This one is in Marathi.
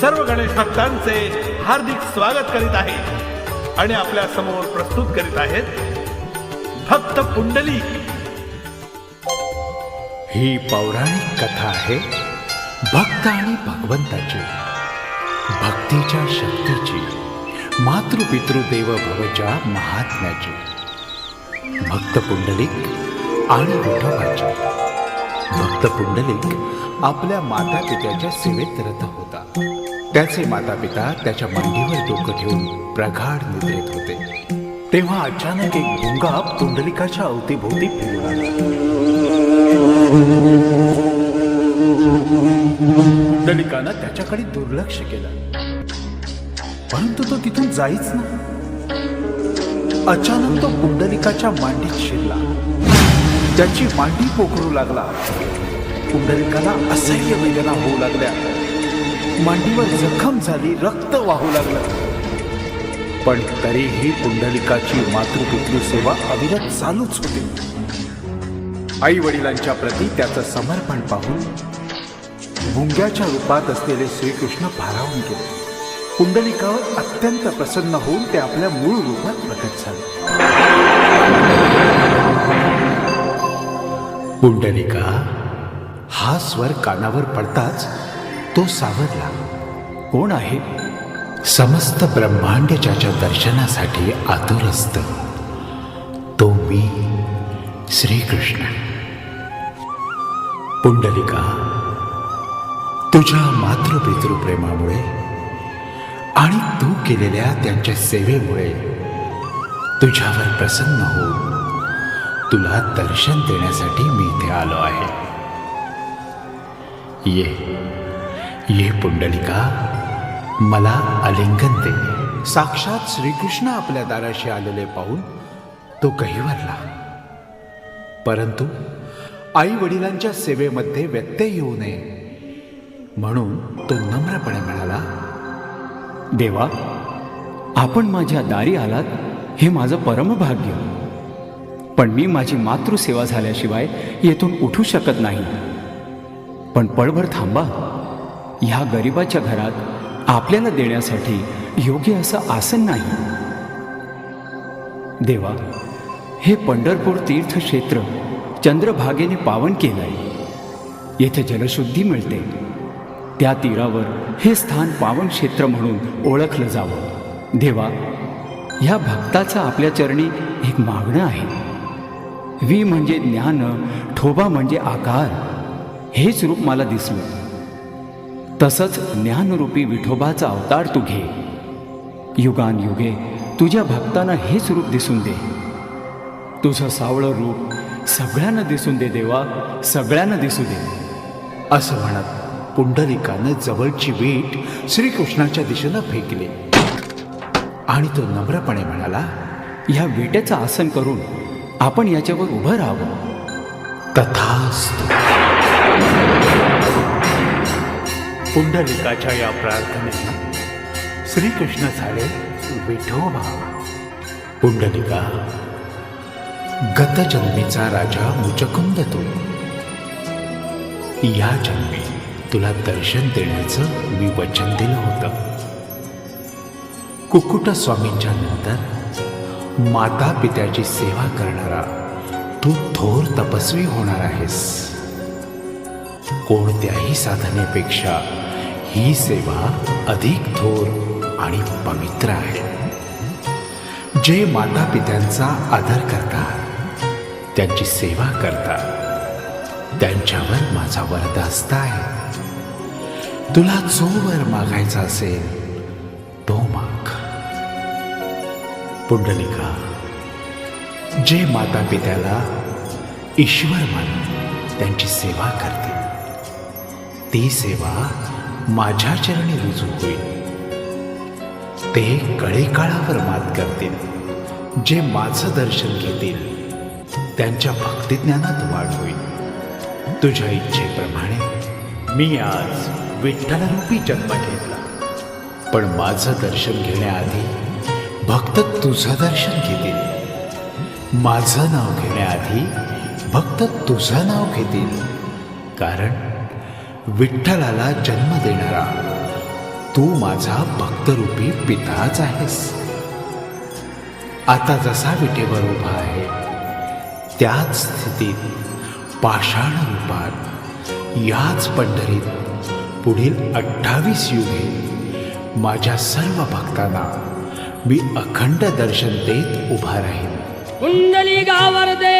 सर्व गणेश भक्तांचे हार्दिक स्वागत करीत आहे आणि आपल्यासमोर प्रस्तुत करीत आहेत भक्त पुंडली. ही पौराणिक कथा आहे भक्त आणि भगवंताची भक्तीच्या शक्तीची मातृपितृदेव भवच्या महात्म्याची. भक्त पुंडलिक आणि विठोबाची. भक्त पुंडलिक आपल्या माता पित्याच्या सेवेत रत होता. त्याचे माता पिता त्याच्या मांडीवर डोकं ठेवून प्रगाढ निद्रेत होते. तेव्हा अचानक एक भुंगा पुंडलिकाच्या अवतीभोवती फिरू लागला पुंडलिकानं त्याच्याकडे दुर्लक्ष केलं. परंतु तो तिथून जाईच ना. अचानक तो पुंडलिकाच्या मांडीत शिरला. त्याची मांडी पोखरू लागला. पुंडलिकाला असह्य वेदना होऊ लागल्या. मांडीवर जखम झाली रक्त वाहू लागलं. पण तरीही पुंडलिकाची मातृपितृ सेवा अविरत चालूच होती. आई वडिलांच्या प्रती त्याचं समर्पण पाहून भुंग्याच्या रूपात असलेले श्रीकृष्ण भारावून गेले. पुंडलिकावर अत्यंत प्रसन्न होऊन ते आपल्या मूळ रूपात प्रकट झाले. पुंडलिका हा स्वर कानावर पडताच तो सावरला. कोण आहे? समस्त ब्रह्मांड ज्याच्या दर्शनासाठी आतुर असत तो मी श्रीकृष्ण. पुंडलिका तुझ्या मातृपितृप्रेमामुळे आणि तू केलेल्या त्यांच्या सेवेमुळे तुझ्यावर प्रसन्न होऊन तुला दर्शन देण्यासाठी मी इथे आलो आहे. ये. ये पुंडलिका मला आलिंगन दे. साक्षात श्रीकृष्ण आपल्या दाराशी आलेले पाहून तो गहिवरला परंतु आई वडिलांच्या सेवेमध्ये व्यत्यय येऊ नये म्हणून तो नम्रपणे म्हणाला देवा आपण माझ्या दारी आलात हे माझं परमभाग्य. पण मी माझी मातृसेवा झाल्याशिवाय येथून उठू शकत नाही. पण पळभर थांबा. ह्या गरिबाच्या घरात आपल्याला देण्यासाठी योग्य असं आसन नाही. देवा हे पंढरपूर तीर्थक्षेत्र चंद्रभागेने पावन केलं आहे येथे जलशुद्धी मिळते. त्या तीरावर हे स्थान पावन क्षेत्र म्हणून ओळखलं जावं. देवा ह्या भक्ताचं आपल्या चरणी एक मागणं आहे. वी म्हणजे ज्ञान ठोबा म्हणजे आकार. हेच रूप मला दिसलं. तसंच ज्ञानरूपी विठोबाचा अवतार तू घे. युगान युगे तुझ्या भक्तांना हेच रूप दिसून दे. तुझं सावळं रूप सगळ्यांना दिसून दे देवा सगळ्यांना दिसू दे. असं म्हणत पुंडलिकानं जवळची वीट श्रीकृष्णाच्या दिशेनं फेकली. आणि तो नम्रपणे म्हणाला ह्या विटेचं आसन करून आपण याच्यावर उभं राहावं. तथास्तु. पुंडलिकाच्या या प्रार्थनेने श्रीकृष्ण झाले विठोबा. पुंडलिका गतजन्मीचा राजा मुचकुंद तू या जन्मी तुला दर्शन देण्याचं मी वचन दिलं होतं. कुकुट स्वामींच्या नंतर माता पित्याची सेवा करणारा तू थोर तपस्वी होणार आहेस. कोणत्याही साधनेपेक्षा ही सेवा अधिक थोर आणि पवित्र आहे. जे माता पित्यांचा आदर करतात त्यांची सेवा करतात. त्यांच्यावर माझा वरदास्त आहे. तुला जो वर मागायचा असेल तो माग. पुंडलिका जे माता पित्याला ईश्वर मानून त्यांची सेवा करते ती सेवा माझ्या चरणी रुजू होईल. ते कळेकाळावर मात करतील. जे माझं दर्शन घेतील त्यांच्या भक्तिज्ञानात वाढ होईल. तुझ्या इच्छेप्रमाणे मी आज विठ्ठलरूपी जन्म घेतला. पण माझं दर्शन घेण्याआधी भक्त तुझं दर्शन घेतील. माझं नाव घेण्याआधी भक्त तुझं नाव घेतील. कारण विठ्ठलाला जन्म देणारा. तू माझा भक्तरूपी पिताच आहेस. आता जसा विटेवर उभा आहे त्याच स्थितीत पाषाण रूपात याच पंढरीत पुढील अठ्ठावीस युगे माझ्या सर्व भक्तांना मी अखंड दर्शन देत उभा राहीन. कुंडली गावरदे